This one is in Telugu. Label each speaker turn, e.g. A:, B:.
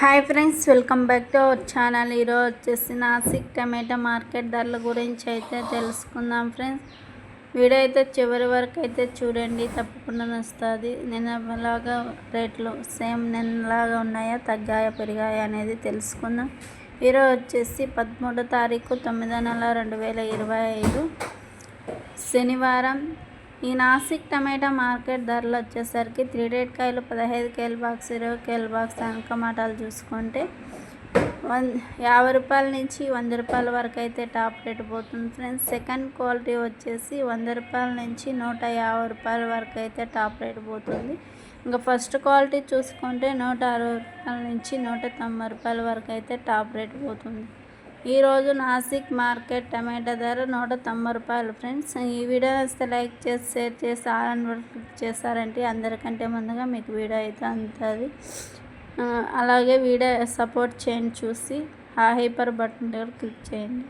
A: Hi friends welcome back to our channel. ఈరోజు వచ్చేసి నాసిక్ టమాటా మార్కెట్ ధరల గురించి అయితే తెలుసుకుందాం ఫ్రెండ్స్. వీడియో అయితే చివరి వరకు అయితే చూడండి తప్పకుండా నచ్చుతుంది. నిన్నలాగా రేట్లు సేమ్ నిన్నలాగా ఉన్నాయా తగ్గాయా పెరిగాయా అనేది తెలుసుకుందాం. ఈరోజు వచ్చేసి పదమూడో తారీఖు తొమ్మిదో నెల రెండు వేల ఇరవై ఐదు. శనివారం ఈ నాసిక్ టమాటా మార్కెట్ ధరలు వచ్చేసరికి త్రీ డేట్ కాయలు పదహైదు కేల బాక్స్ ఇరవై కేల బాక్స్ టమాటాలు చూసుకుంటే వన్ యాభై రూపాయల నుంచి వంద రూపాయల వరకు అయితే టాప్ రేట్ పోతుంది ఫ్రెండ్స్ సెకండ్ క్వాలిటీ వచ్చేసి వంద రూపాయల నుంచి నూట యాభై రూపాయల వరకు అయితే టాప్ రేట్ పోతుంది. ఇంకా ఫస్ట్ క్వాలిటీ చూసుకుంటే నూట అరవై రూపాయల నుంచి నూట తొంభై రూపాయల వరకు అయితే టాప్ రేట్ పోతుంది. ఈరోజు నాసిక్ మార్కెట్ టమాటా ధర నూట తొంభై రూపాయలు. ఫ్రెండ్స్ ఈ వీడియో వస్తే లైక్ చేసి షేర్ చేసి ఆన్ క్లిక్ చేశారంటే అందరికంటే ముందుగా మీకు వీడియో అయితే అందుతుంది. అలాగే వీడియో సపోర్ట్ చేయండి చూసి ఆ హైపర్ బటన్ దగ్గర క్లిక్ చేయండి.